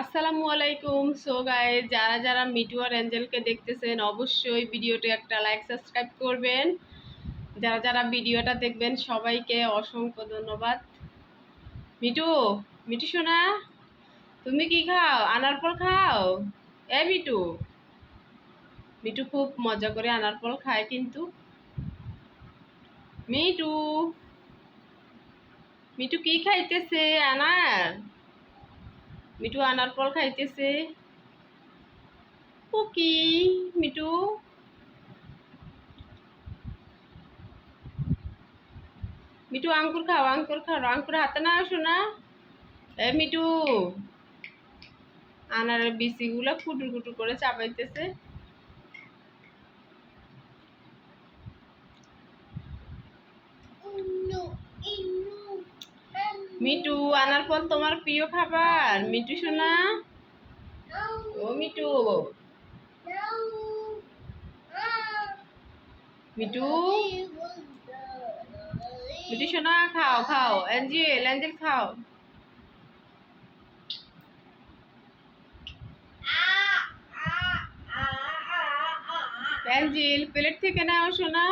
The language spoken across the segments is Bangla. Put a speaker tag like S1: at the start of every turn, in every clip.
S1: আসসালামু আলাইকুম। সো গায়ে যারা যারা মিটু আর অ্যাঞ্জেলকে দেখতেছেন, অবশ্যই ভিডিওটি একটা লাইক সাবস্ক্রাইব করবেন। যারা যারা ভিডিওটা দেখবেন, সবাইকে অসংখ্য ধন্যবাদ। মিটু মিটু সোনা, তুমি কি খাও? আনার ফল খাও? এ মিটু মিটু খুব মজা করে আনার ফল খায় কিন্তু। মিটু মিটু কি খাইতেছে, আনার? মিঠু আনার ফল খাইতেছে। কুকি মিঠু? মিঠু আঙ্কুর খাও আঙ্কুর খাও আঙ্কুর হাতে না, আসো না। এ, মিঠু। আনারের বিচিগুলো কুটুর কুটুর করে চাপাইতেছে মিটু, আনার পর তোমার প্রিয় খাবার। মিটু, সোনা। ও মিটু। মিটু। মিটু, সোনা, খাও খাও। অ্যাঞ্জেল অ্যাঞ্জেল খাও। অ্যাঞ্জেল, প্লেট থেকে নাও, সোনা।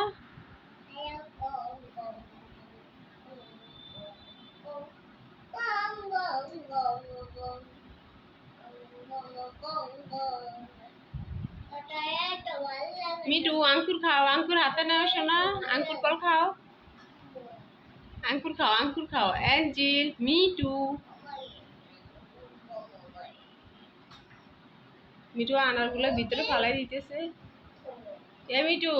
S1: মিটু আঙ্কুর খাও, আঙ্কুর হাতে নাও সোনা, আঙ্কুর কল খাও। আঙ্কুর খাও আঙ্কুর খাও। অ্যাঞ্জেল মিটু মিটু আনারগুলো ভিতরে ফালাই দিতেছে। এ মিটু